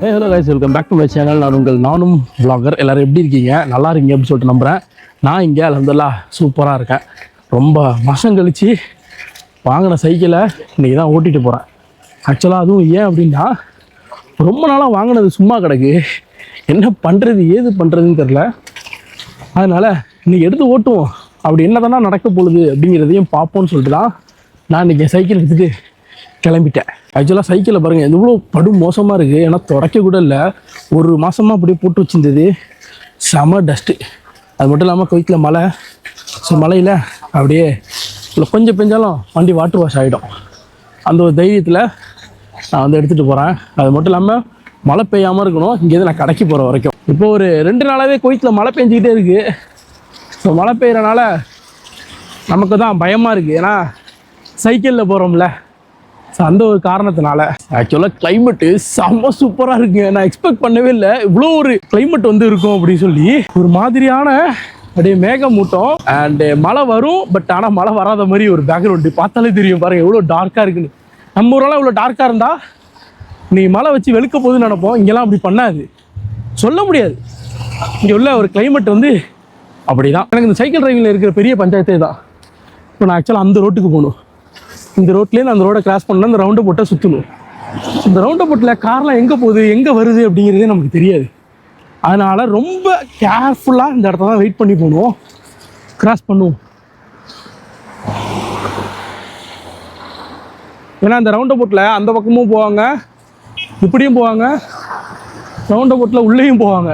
Hey hello guys welcome back to my channel நான் உங்கள் நானும் vlogger. எல்லோரும் எப்படி இருக்கீங்க? நல்லா இருக்கீங்க அப்படின்னு சொல்லிட்டு நம்புகிறேன் நான் இங்கே அலமதுல்லா சூப்பராக இருக்கேன். ரொம்ப மாதம் கழிச்சு வாங்கின சைக்கிளை இன்றைக்கி தான் ஓட்டிகிட்டு போகிறேன் ஆக்சுவலாக அதுவும் ஏன் அப்படின்னா ரொம்ப நாளாக வாங்கினது சும்மா கிடக்கு. என்ன பண்ணுறது ஏது பண்ணுறதுன்னு தெரில அதனால் இன்றைக்கி எடுத்து ஓட்டுவோம். அப்படி என்ன தானே நடக்க போகுது அப்படிங்கிறதையும் பார்ப்போம்னு சொல்லிட்டு தான் நான் இன்றைக்கி சைக்கிள் எடுத்துகிட்டு கிளம்பிட்டேன். ஆக்சுவலாக சைக்கிளை பாருங்கள் எவ்வளோ படும் மோசமாக இருக்குது ஏன்னா துடைக்க கூட இல்லை. ஒரு மாதமாக அப்படியே போட்டு வச்சிருந்தது. செம டஸ்ட்டு அது மட்டும் இல்லாமல் குவைத்தில் மழை. ஸோ மழையில் அப்படியே இல்லை கொஞ்சம் பெஞ்சாலும் வண்டி வாட்டர் வாஷ் ஆகிடும் அந்த ஒரு தைரியத்தில் நான் வந்து எடுத்துகிட்டு போகிறேன் அது மட்டும் இல்லாமல் மழை பெய்யாமல் இருக்கணும். இங்கேருந்து நான் கடைக்கு போகிற வரைக்கும். இப்போ ஒரு ரெண்டு நாளாகவே குவைத்தில் மழை பெஞ்சிக்கிட்டே இருக்குது ஸோ மழை பெய்யறனால நமக்கு தான் பயமாக இருக்குது ஏன்னா சைக்கிளில் போகிறோம்ல ஸோ அந்த ஒரு காரணத்தினால ஆக்சுவலாக கிளைமேட்டு செம்ம சூப்பராக இருக்குங்க. நான் எக்ஸ்பெக்ட் பண்ணவே இல்லை. இவ்வளோ ஒரு கிளைமேட் வந்து இருக்கும் அப்படின்னு சொல்லி ஒரு மாதிரியான அப்படியே மேகமூட்டம் அண்டு மழை வரும். பட் ஆனால் மழை வராத மாதிரி ஒரு பேக்ரவுண்டு பார்த்தாலே தெரியும். பாருங்க எவ்வளோ டார்க்காக இருக்குன்னு. நம்ம ஊரெல்லாம் இவ்வளோ டார்க்காக இருந்தால் நீ மழை வச்சு வெளுக்க போகுதுன்னு நினைப்போம். இங்கெல்லாம் அப்படி பண்ணாது. சொல்ல முடியாது. இங்கே உள்ள ஒரு கிளைமேட் வந்து அப்படிதான். எனக்கு இந்த சைக்கிள் டிரைவிங்கில் இருக்கிற பெரிய பஞ்சாயத்தே தான் இப்போ நான் ஆக்சுவலாக அந்த ரோட்டுக்கு போகணும். இந்த ரோட்லேருந்து அந்த ரோடை கிராஸ் பண்ணால் அந்த ரவுண்டை போட்டால் சுற்றணும் இந்த ரவுண்டை போட்டில் கார்லாம் எங்கே போகுது எங்கே வருது அப்படிங்கிறதே நமக்கு தெரியாது. அதனால் ரொம்ப கேர்ஃபுல்லாக இந்த இடத்த தான் வெயிட் பண்ணி போகணும். கிராஸ் பண்ணுவோம். ஏன்னா அந்த ரவுண்டை போட்டில் அந்த பக்கமும் போவாங்க இப்படியும் போவாங்க ரவுண்டை போட்டில் உள்ளேயும் போவாங்க.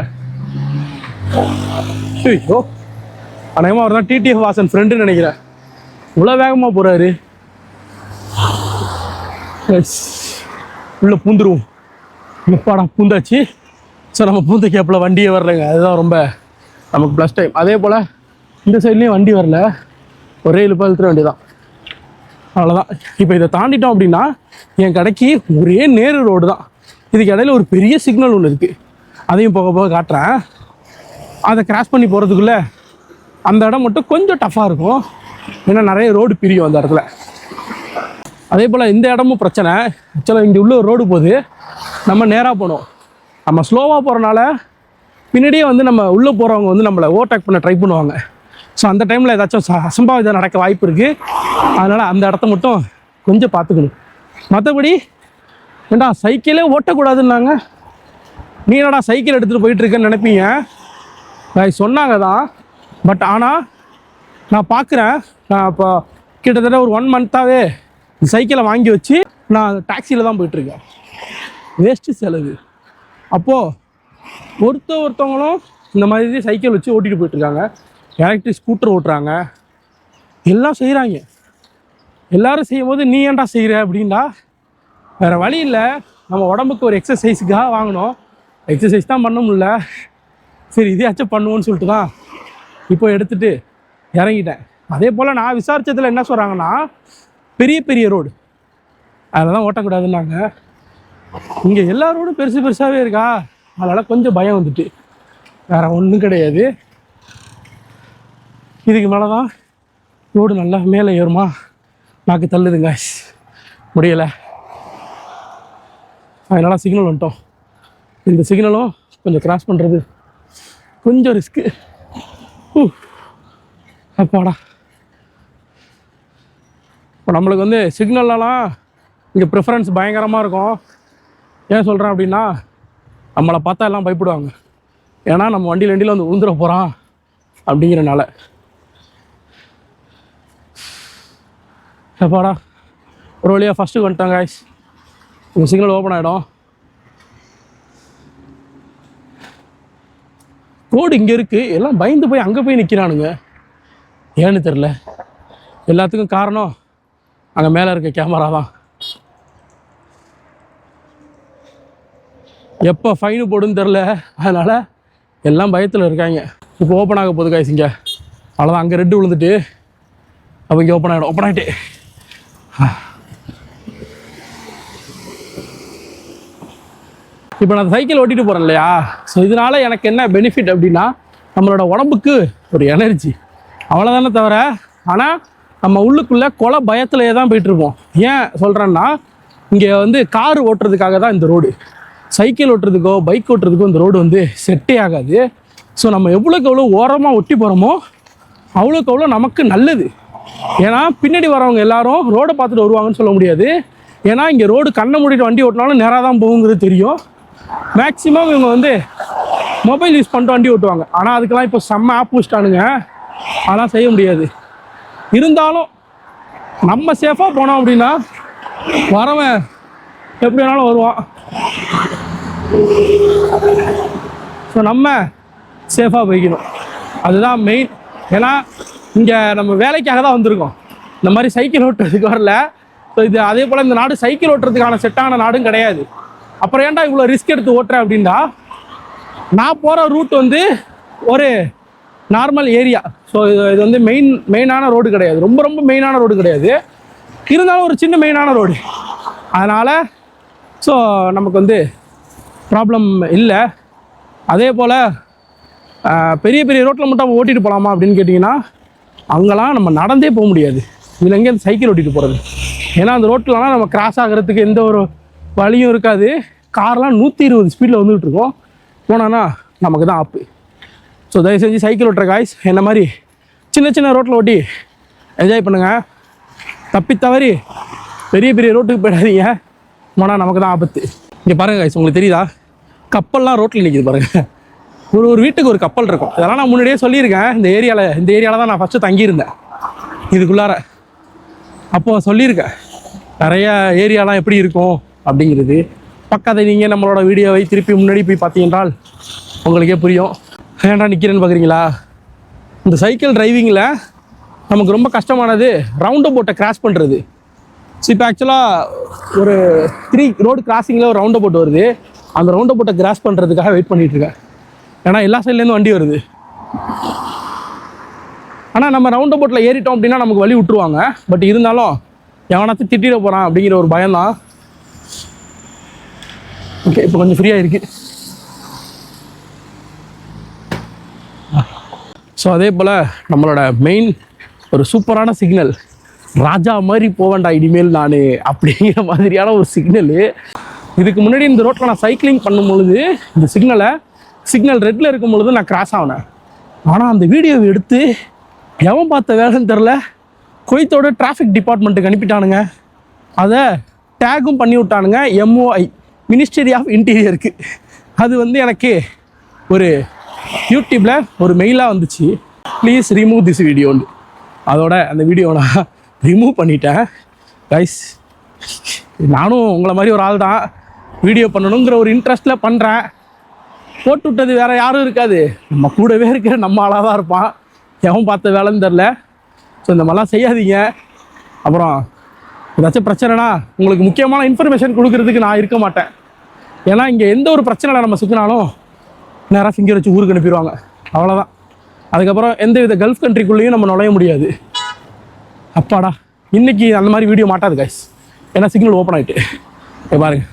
ஐயோ. அநேகமாக அவர் தான் டிடிஎஃப் வாசன் ஃப்ரெண்டுன்னு நினைக்கிறேன். இவ்வளோ வேகமாக போகிறாரு உள்ளே பூந்துருவோம். முப்பாடா பூந்தாச்சு. ஸோ நம்ம பூந்த கேப்பில் வண்டியே வரலைங்க. அதுதான் ரொம்ப நமக்கு ப்ளஸ் டைம் அதே போல் இந்த சைட்லேயும் வண்டி வரல. ஒரே இழுப்பா இழுத்துற வண்டி தான் அவ்வளோதான் இப்போ இதை தாண்டிட்டோம் அப்படின்னா என் கடைக்கு ஒரே நேரு ரோடு தான். இதுக்கு இடையில ஒரு பெரிய சிக்னல் ஒன்று இருக்குது அதையும் போக போக காட்டுறேன். அதை கிராஸ் பண்ணி போகிறதுக்குள்ளே அந்த இடம் மட்டும் கொஞ்சம் டஃப்பாக இருக்கும். ஏன்னா நிறைய ரோடு பிரியும் அந்த இடத்துல. அதே போல் இந்த இடமும் பிரச்சனை. ஆக்சுவலாக இங்கே உள்ள ரோடு போகுது. நம்ம நேராக போகணும். நம்ம ஸ்லோவாக போகிறனால பின்னாடியே வந்து நம்ம உள்ளே போகிறவங்க வந்து நம்மளை ஓவர்டேக் பண்ண ட்ரை பண்ணுவாங்க. ஸோ அந்த டைமில் ஏதாச்சும் அசம்பாவிதம் நடக்க வாய்ப்பு இருக்குது அதனால் அந்த இடத்த மட்டும் கொஞ்சம் பார்த்துக்கணும். மற்றபடி ஏண்டா சைக்கிளே ஓட்டக்கூடாதுன்னாங்க? நீ என்னடா சைக்கிள் எடுத்துகிட்டு போயிட்டுருக்கேன்னு நினைப்பீங்க? நான் சொன்னாங்க தான். பட் ஆனால் நான் பார்க்குறேன் நான் இப்போ கிட்டத்தட்ட ஒரு ஒன் மந்த்தாகவே சைக்கிளை வாங்கி வச்சு நான் டாக்ஸியில் தான் போயிட்டுருக்கேன். வேஸ்ட்டு செலவு. அப்போது ஒருத்த ஒருத்தவங்களும் இந்த மாதிரி சைக்கிள் வச்சு ஓட்டிகிட்டு போயிட்டுருக்காங்க. எலக்ட்ரிக் ஸ்கூட்டர் ஓட்டுறாங்க. எல்லாம் செய்கிறாங்க எல்லாரும் செய்யும்போது நீ ஏன்டா செய்கிற அப்படின்னா வேறு வழி இல்லை. நம்ம உடம்புக்கு ஒரு எக்ஸசைஸுக்காக வாங்கினோம் எக்ஸசைஸ் தான் பண்ண முடில சரி இதையாச்சும் பண்ணுவோன்னு சொல்லிட்டு தான் இப்போ எடுத்துகிட்டு இறங்கிட்டேன். அதே போல் நான் விசாரித்ததில் என்ன சொல்கிறாங்கன்னா பெரிய பெரிய ரோடு. அதில் தான் ஓட்டக்கூடாதுன்னாங்க. இங்கே எல்லா ரோடும் பெருசு பெருசாகவே இருக்கா? அதனால் கொஞ்சம் பயம் வந்துட்டு. வேறு ஒன்றும் கிடையாது. இதுக்கு மேலே தான் ரோடு நல்லா மேலே ஏறுமா? நாக்கு தள்ளுதுங்க முடியலை. அதனால் சிக்னல் வந்துட்டோம். இந்த சிக்னலும் கொஞ்சம் கிராஸ் பண்ணுறது கொஞ்சம் ரிஸ்க்கு அப்பாடா. இப்போ நம்மளுக்கு வந்து சிக்னல்லலாம் இங்கே ப்ரிஃபரன்ஸ் பயங்கரமாக இருக்கும். ஏன் சொல்கிறேன் அப்படின்னா நம்மளை பார்த்தா எல்லாம் பயப்படுவாங்க. ஏன்னா நம்ம வண்டியில் வண்டியில் வந்து உழுந்துட போகிறான் அப்படிங்கிறனால. எப்பாடா ஒரு வழியாக ஃபஸ்ட்டு வந்துட்டாங்க guys. உங்கள் சிக்னல் ஓப்பன் ஆகிடும் கோடு இங்கே இருக்குது எல்லாம் பயந்து போய் அங்கே போய் நிற்கிறானுங்க ஏன்னு தெரில எல்லாத்துக்கும் காரணம் அங்கே மேலே இருக்க கேமரா தான். எப்போ ஃபைனு போடுன்னு தெரில அதனால் எல்லாம் பயத்தில் இருக்காங்க. இப்போ ஓப்பன் ஆக போகுது காய்ஸ் இங்கே. அவ்வளோதான் அங்கே ரெட்டு விழுந்துட்டு அப்போ இங்கே ஓப்பன் ஆகிடும் ஓப்பன் ஆகிட்டு இப்போ நான் சைக்கிள் ஓட்டிட்டு போகிறேன் இல்லையா? ஸோ இதனால எனக்கு என்ன பெனிஃபிட் அப்படின்னா நம்மளோட உடம்புக்கு ஒரு எனர்ஜி அவ்வளோதானே தவிர ஆனால் நம்ம உள்ளுக்குள்ளே கொலை பயத்திலே தான் போயிட்டுருப்போம். ஏன் சொல்கிறேன்னா இங்கே வந்து கார் ஓட்டுறதுக்காக தான் இந்த ரோடு சைக்கிள் ஓட்டுறதுக்கோ பைக் ஓட்டுறதுக்கோ இந்த ரோடு வந்து செட்டே ஆகாது. ஸோ நம்ம எவ்வளோக்கு எவ்வளோ ஓரமாக ஒட்டி போகிறோமோ அவ்வளோக்கு அவ்வளோ நமக்கு நல்லது. ஏன்னா பின்னாடி வரவங்க எல்லாரும் ரோடை பார்த்துட்டு வருவாங்கன்னு சொல்ல முடியாது. ஏன்னா இங்கே ரோடு கண்ணை மூடிட்டு வண்டி ஓட்டினாலும் நேராக தான் போகுங்கிறது தெரியும். மேக்ஸிமம் இவங்க வந்து மொபைல் யூஸ் பண்ணிட்டு வண்டி ஓட்டுவாங்க. ஆனால் அதுக்கெல்லாம் இப்போ செம்ம ஆப் வச்சிட்டானுங்க அதெல்லாம் செய்ய முடியாது. இருந்தாலும் நம்ம சேஃபாக போனோம் அப்படின்னா வரவன் எப்படி வேணாலும் வருவான். ஸோ நம்ம சேஃபாக போய்க்கணும். அதுதான் மெயின் ஏன்னா இங்கே நம்ம வேலைக்காக தான் வந்திருக்கோம். இந்த மாதிரி சைக்கிள் ஓட்டுறதுக்கு வரல. ஸோ இது அதே போல் இந்த நாடு சைக்கிள் ஓட்டுறதுக்கான செட்டான நாடும் கிடையாது. அப்புறம் ஏன்டா இவ்வளோ ரிஸ்க் எடுத்து ஓட்டுறேன் அப்படின்னா நான் போகிற ரூட் வந்து ஒரு நார்மல் ஏரியா ஸோ இது இது வந்து மெயின் மெயினான ரோடு கிடையாது. ரொம்ப ரொம்ப மெயினான ரோடு கிடையாது. இருந்தாலும் ஒரு சின்ன மெயினான ரோடு அதனால் ஸோ நமக்கு வந்து ப்ராப்ளம் இல்லை. அதே போல் பெரிய பெரிய ரோட்டில் மட்டும் ஓட்டிகிட்டு போகலாமா அப்படின்னு கேட்டிங்கன்னா அங்கெல்லாம் நம்ம நடந்தே போக முடியாது. இதில் எங்கே சைக்கிள் ஓட்டிகிட்டு போகிறது ஏன்னா அந்த ரோட்டிலலாம் நம்ம கிராஸ் ஆகிறதுக்கு எந்த ஒரு வழியும் இருக்காது. கார்லாம் நூற்றி இருபது ஸ்பீடில் வந்துகிட்டு இருக்கோம். போனோன்னா நமக்கு தான் ஆப்பு ஸோ தயவு செஞ்சு சைக்கிள் ஓட்டுற காய்ஸ் என்ன மாதிரி சின்ன சின்ன ரோட்டில் ஓட்டி என்ஜாய் பண்ணுங்கள் தப்பி தவறி பெரிய பெரிய ரோட்டுக்கு போயிடாதீங்க. போனால் நமக்கு தான் ஆபத்து. இங்கே பாருங்கள் காய்ஸ் உங்களுக்கு தெரியுதா? கப்பல்லாம் ரோட்டில் நிற்கிது பாருங்கள் ஒரு ஒரு வீட்டுக்கு ஒரு கப்பல் இருக்கும். இதெல்லாம் நான் முன்னாடியே சொல்லியிருக்கேன். இந்த ஏரியாவில் இந்த ஏரியாவில் தான் நான் ஃபஸ்ட்டு தங்கியிருந்தேன். இதுக்குள்ளார. அப்போது சொல்லியிருக்கேன். நிறைய ஏரியாலாம் எப்படி இருக்கும் அப்படிங்கிறது. பக்கத்தை நீங்கள் நம்மளோட வீடியோவை திருப்பி முன்னாடி போய் பார்த்தீங்கன்றால் உங்களுக்கே புரியும். ஏன்டா நிற்கிறேன்னு பார்க்குறீங்களா இந்த சைக்கிள் டிரைவிங்கில் நமக்கு ரொம்ப கஷ்டமானது ரவுண்ட் போட்டை கிராஸ் பண்ணுறது ஸோ இப்போ ஆக்சுவலாக ஒரு த்ரீ ரோடு கிராசிங்கில் ஒரு ரவுண்ட் போட்டு வருது. அந்த ரவுண்டை போட்டை கிராஸ் பண்ணுறதுக்காக வெயிட் பண்ணிகிட்ருக்கேன் இருக்கேன். ஏன்னா எல்லா சைட்லேருந்து வண்டி வருது. ஆனால் நம்ம ரவுண்ட் போட்டில் ஏறிட்டோம் அப்படின்னா நமக்கு வழி விட்டுருவாங்க. பட் இருந்தாலும் எவனாச்சும் திட்டிட போகிறான் அப்படிங்கிற ஒரு பயம்தான். ஓகே இப்போ கொஞ்சம் ஃப்ரீயாக இருக்குது ஸோ அதே போல் நம்மளோட மெயின் ஒரு சூப்பரான சிக்னல் ராஜா மாதிரி போவேண்டா இனிமேல் நான் அப்படிங்கிற மாதிரியான ஒரு சிக்னலு இதுக்கு முன்னாடி இந்த ரோட்டில் நான் சைக்கிளிங் பண்ணும் பொழுது இந்த சிக்னலை சிக்னல் ரெட்டில் இருக்கும் பொழுது நான் கிராஸ் ஆகினேன் ஆனால் அந்த வீடியோவை எடுத்து எவன் பார்த்த வேலைன்னு தெரில கொய்த்தோட டிராஃபிக் டிபார்ட்மெண்ட்டுக்கு அனுப்பிட்டானுங்க. அதை டேகும் பண்ணி விட்டானுங்க எம்ஓஐ மினிஸ்ட்ரி ஆஃப் இன்டீரியருக்கு அது வந்து எனக்கு ஒரு யூடியூப்பில் ஒரு மெயிலாக வந்துச்சு. ப்ளீஸ் ரிமூவ் திஸ் வீடியோன்னு அதோட அந்த வீடியோவை நான் ரிமூவ் பண்ணிட்டேன். கைஸ் நானும் உங்களை மாதிரி ஒரு ஆள் தான் வீடியோ பண்ணணுங்கிற ஒரு இன்ட்ரெஸ்ட்டில் பண்ணுறேன் போட்டு விட்டது வேறு யாரும் இருக்காது. நம்ம கூடவே இருக்கிற நம்ம ஆளாக தான் இருப்பான். எவன் பார்த்த வேலைன்னு தெரில ஸோ இந்த மாதிரிலாம் செய்யாதீங்க. அப்புறம் ஏதாச்சும் பிரச்சனைனா உங்களுக்கு முக்கியமான இன்ஃபர்மேஷன் கொடுக்கறதுக்கு நான் இருக்க மாட்டேன். ஏன்னா இங்கே எந்த ஒரு பிரச்சனையில் நம்ம சுற்றினாலும் நேராக ஃபிங்கர் வச்சு ஊருக்கு அனுப்பிடுவாங்க அவ்வளோதான் அதுக்கப்புறம் எந்த வித கல்ஃப் கண்ட்ரிக்குள்ளேயும் நம்ம நுழைய முடியாது. அப்பாடா இன்றைக்கி அந்த மாதிரி வீடியோ மாட்டாது கைஸ் ஏன்னா சிக்னல் ஓப்பன் ஆகிட்டு பாருங்கள் பாருங்க.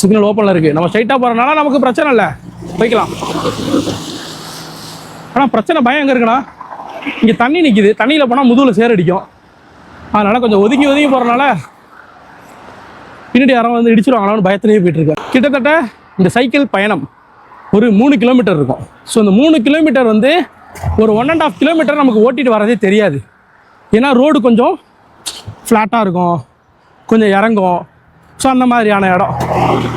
சிக்னல் ஓப்பனில் இருக்குது நம்ம ஸ்ட்ரைட்டாக போகிறனால நமக்கு பிரச்சனை இல்லை. போய்க்கலாம். ஆனால் பிரச்சனை பயம் எங்கே இருக்குன்னா இங்கே தண்ணி நிற்கிது தண்ணியில் போனால் முதுகில் சேர் அடிக்கும். அதனால் கொஞ்சம் ஒதுங்கி ஒதுங்கி போகிறனால பின்னாடி யாரும் வந்து இடிச்சிருவாங்களான்னு பயத்திலேயே போயிட்டு இருக்கேன் கிட்டத்தட்ட இந்த சைக்கிள் பயணம் ஒரு மூணு கிலோமீட்டர் இருக்கும். ஸோ இந்த மூணு கிலோமீட்டர் வந்து ஒரு ஒன் அண்ட் ஆஃப் கிலோமீட்டர் நமக்கு ஓட்டிட்டு வரதே தெரியாது. ஏன்னா ரோடு கொஞ்சம் ஃப்ளாட்டாக இருக்கும். கொஞ்சம் இறங்கும். ஸோ அந்த மாதிரியான இடம்.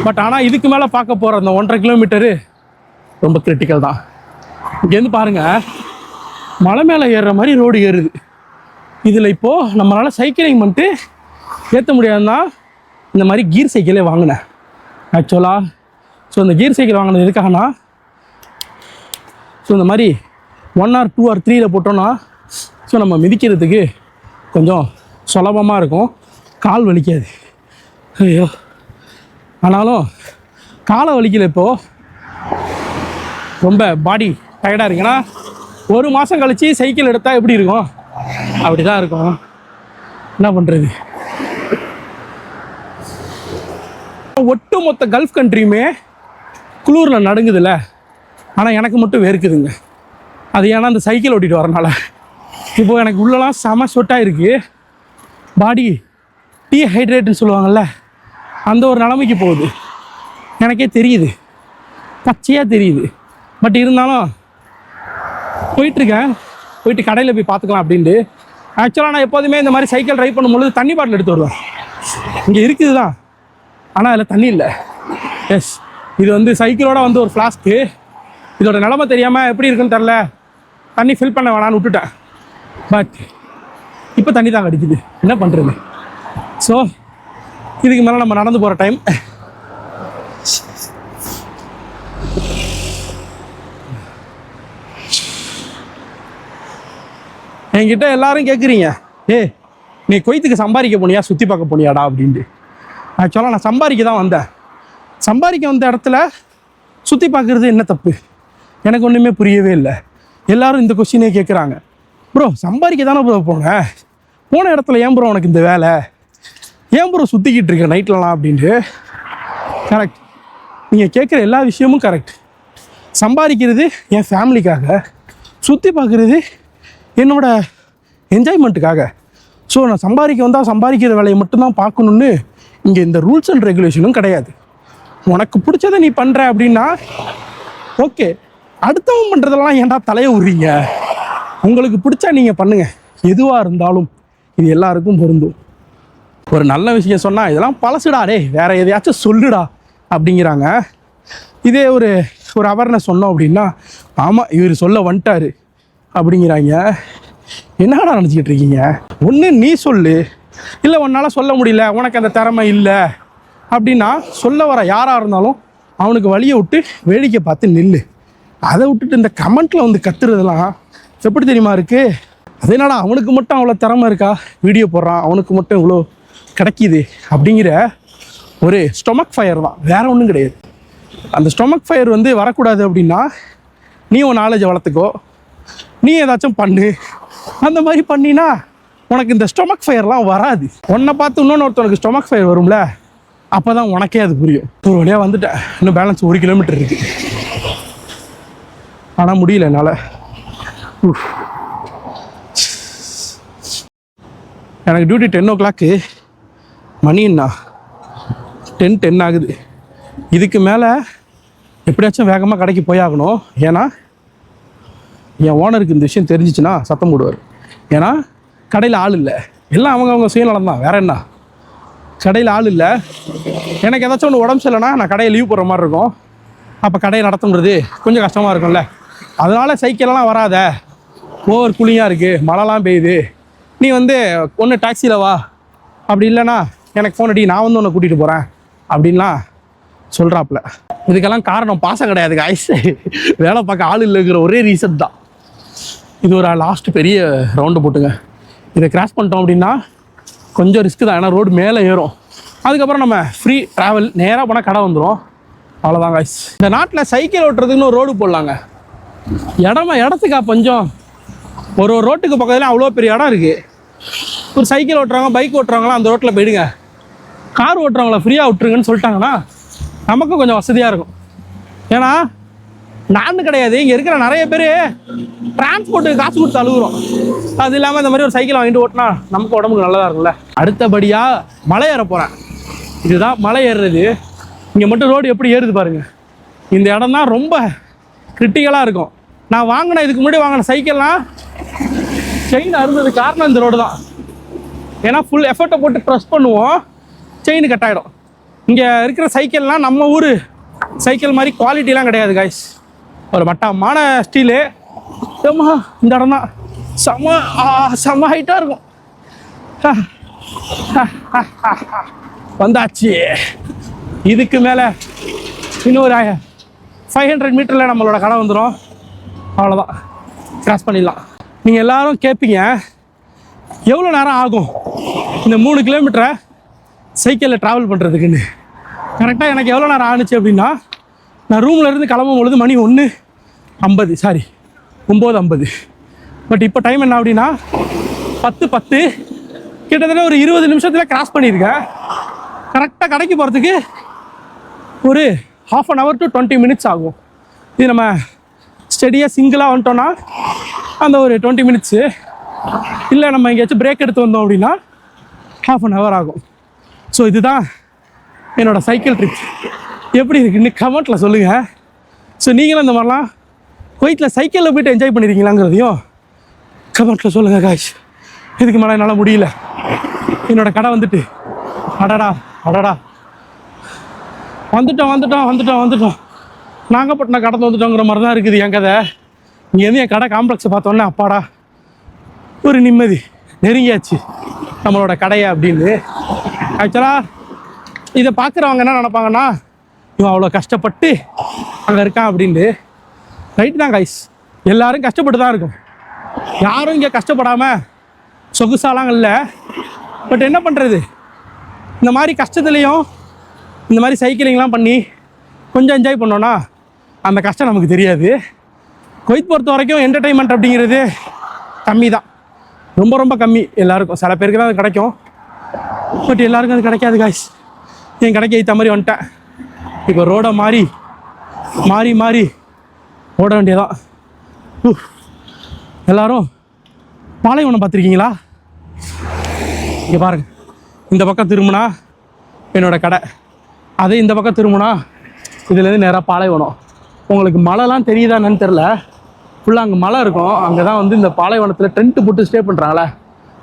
பட் ஆனால் இதுக்கு மேலே பார்க்க போகிற அந்த ஒன்றரை கிலோமீட்டரு ரொம்ப கிரிட்டிக்கல் தான். இங்கேருந்து பாருங்கள் மலை மேலே ஏறுற மாதிரி ரோடு ஏறுது. இதில் இப்போது நம்மளால் சைக்கிளிங் பண்ணிட்டு ஏற்ற முடியாதுன்னா இந்த மாதிரி கீர் சைக்கிளே வாங்கினேன். ஆக்சுவலாக ஸோ இந்த கீர் சைக்கிள் வாங்கினது எதுக்காகனா ஸோ இந்த மாதிரி ஒன் ஆர் டூ ஆர் த்ரீயில் போட்டோன்னா ஸோ நம்ம மிதிக்கிறதுக்கு கொஞ்சம் சுலபமாக இருக்கும். கால் வலிக்காது. ஐயோ. ஆனாலும் காலை வலிக்கல இப்போது ரொம்ப பாடி டயர்டாக இருக்கு. ஏன்னா ஒரு மாதம் கழித்து சைக்கிள் எடுத்தால் எப்படி இருக்கும்? அப்படி தான் இருக்கும். என்ன பண்ணுறது ஒட்டு மொத்த கல்ஃப் கண்ட்ரியுமே குளூரில் நடுங்குதுல்ல ஆனால் எனக்கு மட்டும் வேர்க்குதுங்க. அது ஏன்னா அந்த சைக்கிள் ஓட்டிட்டு வரனால. இப்போ எனக்கு உள்ளலாம் செம சொட்டாக இருக்குது பாடி டீஹைட்ரேட்னு சொல்லுவாங்கள்ல அந்த ஒரு நிலைமைக்கு போகுது. எனக்கே தெரியுது. பச்சையாக தெரியுது. பட் இருந்தாலும் போயிட்டுருக்கேன். போயிட்டு கடையில் போய் பார்த்துக்கலாம் அப்படின்ட்டு. ஆக்சுவலாக நான் எப்போதுமே இந்த மாதிரி சைக்கிள் ட்ரைவ் பண்ணும்பொழுது தண்ணி பாட்டில் எடுத்து வருவேன். இங்கே இருக்குது தான் ஆனால் அதில் தண்ணி இல்லை. எஸ் இது வந்து சைக்கிளோட வந்து ஒரு ஃப்ளாஸ்க்கு இதோட நிலமை தெரியாமல் எப்படி இருக்குன்னு தெரில தண்ணி ஃபில் பண்ண வேணான்னு விட்டுட்டேன். பட் இப்போ தண்ணி தான் கிடைக்குது என்ன பண்ணுறது ஸோ இதுக்கு மேலே நம்ம நடந்து போகிற டைம் என்கிட்ட எல்லாரும் கேட்குறீங்க ஏ நீ கொய்த்துக்கு சம்பாதிக்க போனியா? சுற்றி பார்க்க போனியாடா? அப்படின்ட்டு. ஆக்சுவலாக நான் சம்பாதிக்க தான் வந்தேன். சம்பாதிக்க வந்த இடத்துல சுற்றி பார்க்குறது என்ன தப்பு? எனக்கு ஒன்றுமே புரியவே இல்லை. எல்லாரும் இந்த கொஸ்டினே கேட்குறாங்க ப்ரோ சம்பாதிக்க தானே ப்ரோ போனேன் போன இடத்துல ஏன் ப்ரோ உனக்கு இந்த வேலை? ஏன் ப்ரோ சுற்றிக்கிட்டு இருக்க நைட்லலாம் அப்படின்ட்டு? கரெக்ட் நீங்கள் கேட்குற எல்லா விஷயமும் கரெக்ட் சம்பாதிக்கிறது என் ஃபேமிலிக்காக சுற்றி பார்க்குறது என்னோட என்ஜாய்மெண்ட்டுக்காக ஸோ நான் சம்பாதிக்க வந்தால் சம்பாதிக்கிற வேலையை மட்டும்தான் பார்க்கணுன்னு இங்கே இந்த ரூல்ஸ் அண்ட் ரெகுலேஷனும் கிடையாது. உனக்கு பிடிச்சதை நீ பண்ணுற அப்படின்னா ஓகே அடுத்தவன் பண்ணுறதெல்லாம் ஏன்டா தலையை விடுறீங்க உங்களுக்கு பிடிச்சா நீங்கள் பண்ணுங்கள் எதுவாக இருந்தாலும் இது எல்லாருக்கும் பொருந்தும். ஒரு நல்ல விஷயம் சொன்னால் இதெல்லாம் பழசுடா டே வேற எதையாச்சும் சொல்லுடா அப்படிங்கிறாங்க. இதே ஒரு ஒரு அவேர்னஸ் சொன்னோம் அப்படின்னா ஆமாம் இவர் சொல்ல வந்துட்டாரு அப்படிங்கிறாங்க. என்னடா நினச்சிக்கிட்டு இருக்கீங்க? ஒன்று நீ சொல்லு இல்லை உன்னால் சொல்ல முடியல. உனக்கு அந்த திறமை இல்லை. அப்படின்னா சொல்ல வர யாராக இருந்தாலும் அவனுக்கு வழியை விட்டு வேடிக்கை பார்த்து நில்லு. அதை விட்டுட்டு இந்த கமெண்ட்டில் வந்து கத்துறதுலாம் எப்படி தெரியுமா இருக்குது அதனால அவனுக்கு மட்டும் அவ்வளோ திறமை இருக்கா? வீடியோ போடுறான் அவனுக்கு மட்டும் இவ்வளோ கிடைக்கிது அப்படிங்கிற ஒரு ஸ்டொமக் ஃபயர் தான். வேற ஒன்றும் கிடையாது. அந்த ஸ்டொமக் ஃபயர் வந்து வரக்கூடாது அப்படின்னா நீ உன் நாலேஜை வளர்த்துக்கோ. நீ ஏதாச்சும் பண்ணு. அந்த மாதிரி பண்ணினா உனக்கு இந்த ஸ்டொமக் ஃபயர்லாம் வராது. உன்னை பார்த்து இன்னொன்று ஒருத்தனுக்கு ஸ்டொமக் ஃபயர் வரும்ல அப்போ தான் உனக்கே அது புரியும். ஒரு வழியாக வந்துட்டேன். இன்னும் பேலன்ஸ் ஒரு கிலோமீட்டர் இருக்கு. ஆனால் முடியல என்னால். எனக்கு டியூட்டி டென் ஓ கிளாக்கு மணி என்ன? டென் டென் ஆகுது. இதுக்கு மேலே எப்படியாச்சும் வேகமாக கடைக்கு போயாகணும் ஏன்னா என் ஓனருக்கு இந்த விஷயம் தெரிஞ்சிச்சுன்னா சத்தம் போடுவார். ஏன்னா கடையில் ஆள் இல்லை. எல்லாம் அவங்க அவங்க சுயநலம் தான். வேற என்ன? கடையில் ஆள் இல்லை. எனக்கு ஏதாச்சும் ஒன்று உடம்பு சரியில்லைனா நான் கடையை லீவ் போடுற மாதிரி இருக்கும். அப்போ கடையை நடத்துன்றது கொஞ்சம் கஷ்டமாக இருக்கும்ல. அதனால் சைக்கிளெல்லாம் வராத. ஓவர் கூலிங்காக இருக்குது மழைலாம் பெய்யுது. நீ வந்து ஒன்று டாக்ஸியில் வா. அப்படி இல்லைனா எனக்கு ஃபோன் அடி. நான் வந்து உன்னை கூட்டிகிட்டு போகிறேன் அப்படின்லாம் சொல்கிறாப்புல இதுக்கெல்லாம் காரணம் பாசம் கிடையாது காய்ஸ் வேலை பார்க்க ஆள் இல்லைங்கிற ஒரே ரீசன் தான். இது ஒரு லாஸ்ட் பெரிய ரவுண்டு போட்டுங்க. இதை கிராஸ் பண்ணிட்டோம் அப்படின்னா கொஞ்சம் ரிஸ்க் தான். ஏன்னா ரோடு மேலே ஏறும். அதுக்கப்புறம் நம்ம ஃப்ரீ ட்ராவல் நேராக போனால் கடை வந்துடும் அவ்வளோதாங்க இந்த நாட்டில் சைக்கிள் ஓட்டுறதுக்குன்னு ஒரு ரோடு போடலாங்க. இடமா இடத்துக்கா கொஞ்சம். ஒரு ஒரு ரோட்டுக்கு பக்கத்துல அவ்வளோ பெரிய இடம் இருக்குது ஒரு சைக்கிள் ஓட்டுறவங்க பைக் ஓட்டுறவங்களாம் அந்த ரோட்டில் போயிடுங்க. கார் ஓட்டுறவங்கள ஃப்ரீயாக விட்டுருங்கன்னு சொல்லிட்டாங்கன்னா நமக்கும் கொஞ்சம் வசதியாக இருக்கும். ஏன்னா நான் கிடையாது. இங்கே இருக்கிற நிறைய பேர் டிரான்ஸ்போர்ட்டுக்கு காசு கொடுத்து அழுகுறோம். அது இல்லாமல் இந்த மாதிரி ஒரு சைக்கிள் வாங்கிட்டு ஓட்டினா நமக்கு உடம்புக்கு நல்லதாக இருக்கும்ல. அடுத்தபடியாக மலை ஏற போகிறேன் இதுதான் மலை ஏறுறது. இங்கே மட்டும் ரோடு எப்படி ஏறுது பாருங்கள் இந்த இடம் தான் ரொம்ப கிரிட்டிக்கலாக இருக்கும். நான் வாங்கின இதுக்கு முன்னாடி வாங்கின சைக்கிள்லாம் செயின் அறுந்தது காரணம் இந்த ரோடு தான். ஏன்னா ஃபுல் எஃபர்ட்டை போட்டு ட்ரெஸ் பண்ணுவோம். செயின் கட் ஆகிடும் இங்கே இருக்கிற சைக்கிள்லாம் நம்ம ஊர். சைக்கிள் மாதிரி குவாலிட்டிலாம் கிடையாது காய்ஸ் ஒரு மட்டமான ஸ்டீலு ஏம்மா இந்த இடம் தான். செம ஆ, செம ஹைட்டாக இருக்கும். வந்தாச்சு. இதுக்கு மேலே இன்னொரு ஃபைவ் ஹண்ட்ரட் மீட்டரில் நம்மளோட கடை வந்துடும் அவ்வளோதான் கிராஸ் பண்ணிடலாம். நீங்கள் எல்லோரும் கேட்பீங்க எவ்வளோ நேரம் ஆகும் இந்த மூணு கிலோமீட்டரை சைக்கிளில் ட்ராவல் பண்ணுறதுக்குன்னு கரெக்டாக எனக்கு எவ்வளோ நேரம் ஆணுச்சு அப்படின்னா நான் ரூம்ல இருந்து கிளம்பும் பொழுது மணி ஒன்று ஐம்பது சாரி ஒம்பது ஐம்பது. பட் இப்போ டைம் என்ன அப்படின்னா பத்து பத்து. கிட்டத்தட்ட ஒரு இருபது நிமிஷத்தில் கிராஸ் பண்ணியிருக்கேன். கரெக்டாக கடைக்கு போகிறதுக்கு ஒரு half an hour to twenty minutes ஆகும். இது நம்ம ஸ்டெடியாக சிங்கிளாக வந்துட்டோம்னா அந்த ஒரு டுவெண்ட்டி மினிட்ஸு இல்லை நம்ம எங்கேயாச்சும் பிரேக் எடுத்து வந்தோம் அப்படின்னா ஹாஃப் அன் ஹவர் ஆகும். ஸோ இதுதான் என்னோட சைக்கிள் ட்ரிப் எப்படி இருக்குன்னு கமெண்ட்டில் சொல்லுங்கள் ஸோ நீங்களும் இந்த மாதிரிலாம் குவைத்தில் சைக்கிளில் போயிட்டு என்ஜாய் பண்ணியிருக்கீங்களாங்கிறதையும் கமெண்ட்டில் சொல்லுங்கள் காய்ஸ் இதுக்கு மேலே என்னால் முடியல. என்னோட கடை வந்துட்டு. அடடா அடடா. வந்துட்டோம் வந்துட்டோம் வந்துட்டோம் வந்துட்டோம். நாகப்பட்டினம் கடந்து வந்துட்டோங்கிற மாதிரி தான் இருக்குது என் கதை. இங்கேருந்து என் கடை காம்ப்ளெக்ஸை பார்த்தோன்னே அப்பாடா ஒரு நிம்மதி. நெருங்கியாச்சு நம்மளோட கடையை அப்படின்னு. ஆக்சுவலாக இதை பார்க்குறவங்க என்ன நினைப்பாங்கன்னா இவன் அவ்வளோ கஷ்டப்பட்டு அங்கே இருக்கான் அப்படின்ட்டு. ரைட் தான் கைஸ் எல்லாரும் கஷ்டப்பட்டு தான் இருக்கும். யாரும் இங்கே கஷ்டப்படாமல் சொகுசாலாம் இல்லை. பட் என்ன பண்ணுறது இந்த மாதிரி கஷ்டத்துலேயும் இந்த மாதிரி சைக்கிளிங்லாம் பண்ணி கொஞ்சம் என்ஜாய் பண்ணோன்னா அந்த கஷ்டம் நமக்கு தெரியாது. கொய்த் பொறுத்த வரைக்கும் என்டர்டைன்மெண்ட் அப்படிங்கிறது கம்மி தான். ரொம்ப ரொம்ப கம்மி எல்லாருக்கும். சில பேருக்கு தான் அது கிடைக்கும். பட் எல்லாருக்கும் அது கிடைக்காது காய்ஸ் என் கிடைக்க ஏற்ற மாதிரி வந்துட்டேன். இப்போ ரோடை மாறி மாறி மாறி ஓட வேண்டியதான் எல்லாரும் பாலைவனம் பார்த்துருக்கீங்களா? இங்கே பாருங்க. இந்த பக்கம் திரும்பினா என்னோட கடை. அதே இந்த பக்கம் திரும்பினா இதுலேருந்து நேராக பாலைவனம் உங்களுக்கு மழைலாம் தெரியுதா என்னன்னு தெரில ஃபுல்லாக அங்கே மலை இருக்கும். அங்கே தான் வந்து இந்த பாலைவனத்தில் டென்ட்டு போட்டு ஸ்டே பண்ணுறாங்களே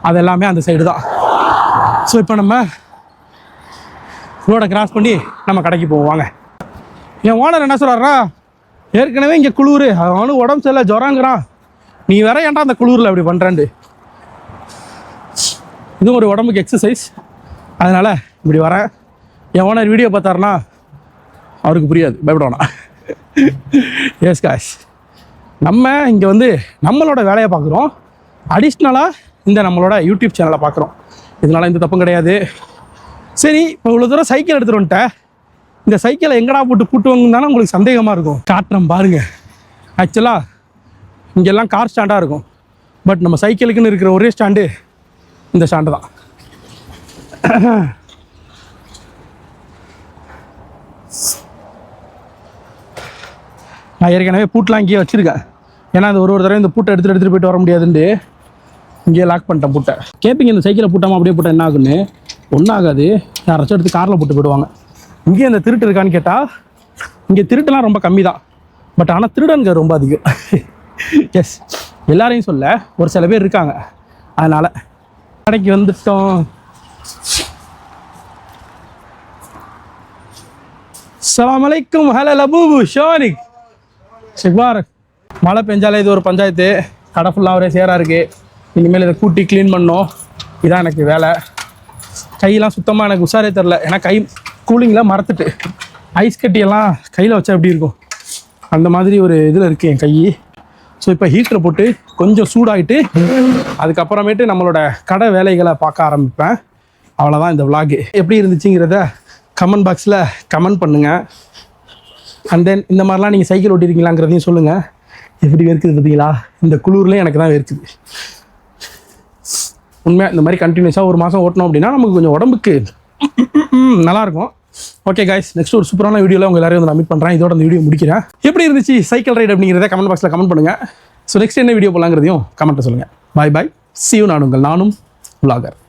அது எல்லாமே அந்த சைடு தான். ஸோ இப்போ நம்ம ரோடை கிராஸ் பண்ணி நம்ம கடைக்கு போவாங்க என் ஓனர் என்ன சொல்கிறாரா ஏற்கனவே இங்கே குளிர். அவனும் உடம்பு சரியில்லை ஜுரங்கிறான் நீ வேற ஏன்டா அந்த குளிரில் அப்படி பண்ணுறேன்டு இதுவும் ஒரு உடம்புக்கு எக்ஸசைஸ் அதனால் இப்படி வரேன். என் ஓனர் வீடியோ பார்த்தாருன்னா அவருக்கு புரியாது. பயப்படணும் எஸ் காஷ் நம்ம இங்கே வந்து நம்மளோட வேலையை பார்க்குறோம். அடிஷ்னலாக இந்த நம்மளோட யூடியூப் சேனலை பார்க்குறோம். இதனால் எந்த தப்பும் கிடையாது. சரி இப்போ இவ்வளோ தூரம் சைக்கிள் எடுத்துகிட்டு வந்துட்டேன் இந்த சைக்கிளை எங்கடா போட்டு கூட்டுவாங்கன்னு தானே உங்களுக்கு சந்தேகமாக இருக்கும். காட்டுறேன் பாருங்கள் ஆக்சுவலாக இங்கெல்லாம் கார் ஸ்டாண்டாக இருக்கும். பட் நம்ம சைக்கிளுக்குன்னு இருக்கிற ஒரே ஸ்டாண்டு இந்த ஸ்டாண்டு தான். நான் ஏற்கனவே பூட்டெலாம் இங்கேயே வச்சுருக்கேன். ஏன்னா அது ஒரு ஒரு தடவை இந்த பூட்டை எடுத்துகிட்டு எடுத்துகிட்டு போயிட்டு வர முடியாதுன்ட்டு இங்கேயே லாக் பண்ணிட்டேன் பூட்டை. கேட்பீங்க இந்த சைக்கிளை பூட்டாமல் அப்படியே போட்டால் என்ன ஆகுன்னு ஒன்றாகாது யாராச்சும் எடுத்து காரில் போட்டு போயிடுவாங்க. இங்கே இந்த திருட்டு இருக்கான்னு கேட்டால் இங்கே திருட்டுலாம் ரொம்ப கம்மி தான் பட் ஆனால் திருடன்கள் ரொம்ப அதிகம். எஸ் எல்லாரையும் சொல்ல ஒரு சில பேர் இருக்காங்க. அதனால் கடைக்கு வந்துட்டோம். அஸ்ஸலாமு ஹலோ லபூபு ஷோனிக் சிக்வார் மழை பெஞ்சாலே இது ஒரு பஞ்சாயத்து. கடை ஃபுல்லாக ஒரே சேராக இருக்குது இனிமேல் இதை கூட்டி க்ளீன் பண்ணோம். இதான் எனக்கு வேலை. கையெல்லாம் சுத்தமாக எனக்கு உஷாரே தெரில ஏன்னா கை கூலிங்லாம் மறந்துட்டு. ஐஸ் கட்டியெல்லாம் கையில் வச்சா எப்படி இருக்கும்? அந்த மாதிரி ஒரு இதில் இருக்குது என் கை ஸோ இப்போ ஹீட்டரை போட்டு கொஞ்சம் சூடாயிட்டு அதுக்கப்புறமேட்டு நம்மளோட கடை வேலைகளை பார்க்க ஆரம்பிப்பேன். அவ்வளோதான் இந்த vlog. எப்படி இருந்துச்சுங்கிறத கமெண்ட் பாக்ஸில் கமெண்ட் பண்ணுங்கள் அண்ட் தென் இந்த மாதிரிலாம் நீங்கள் சைக்கிள் ஓட்டிருக்கீங்களாங்கிறதையும் சொல்லுங்கள் எப்படி இருக்குது பார்த்தீங்களா? இந்த குளூர்லேயும் எனக்கு தான் இருக்குது உண்மையாக இந்த மாதிரி கண்டினியூஸாக ஒரு மாதம் ஓட்டணும் அப்படின்னா நமக்கு கொஞ்சம் உடம்புக்கு நல்லாயிருக்கும். ஓகே காய்ஸ் நெக்ஸ்ட் ஒரு சூப்பரான வீடியோவில் உங்கள் எல்லாரையும் வந்து நான் மீட் பண்ணுறேன் இதோட இந்த வீடியோ முடிக்கிறேன். எப்படி இருந்துச்சு? சைக்கிள் ரைட் அப்படிங்கிறத கமெண்ட் பாக்ஸில் கமெண்ட் பண்ணுங்கள் ஸோ நெக்ஸ்ட் என்ன வீடியோ போகலாங்கிறதையும் கமெண்ட்டை சொல்லுங்கள் பாய் பாய் சியூ நானுங்கள் நான் உங்கள் நானும் vlogger.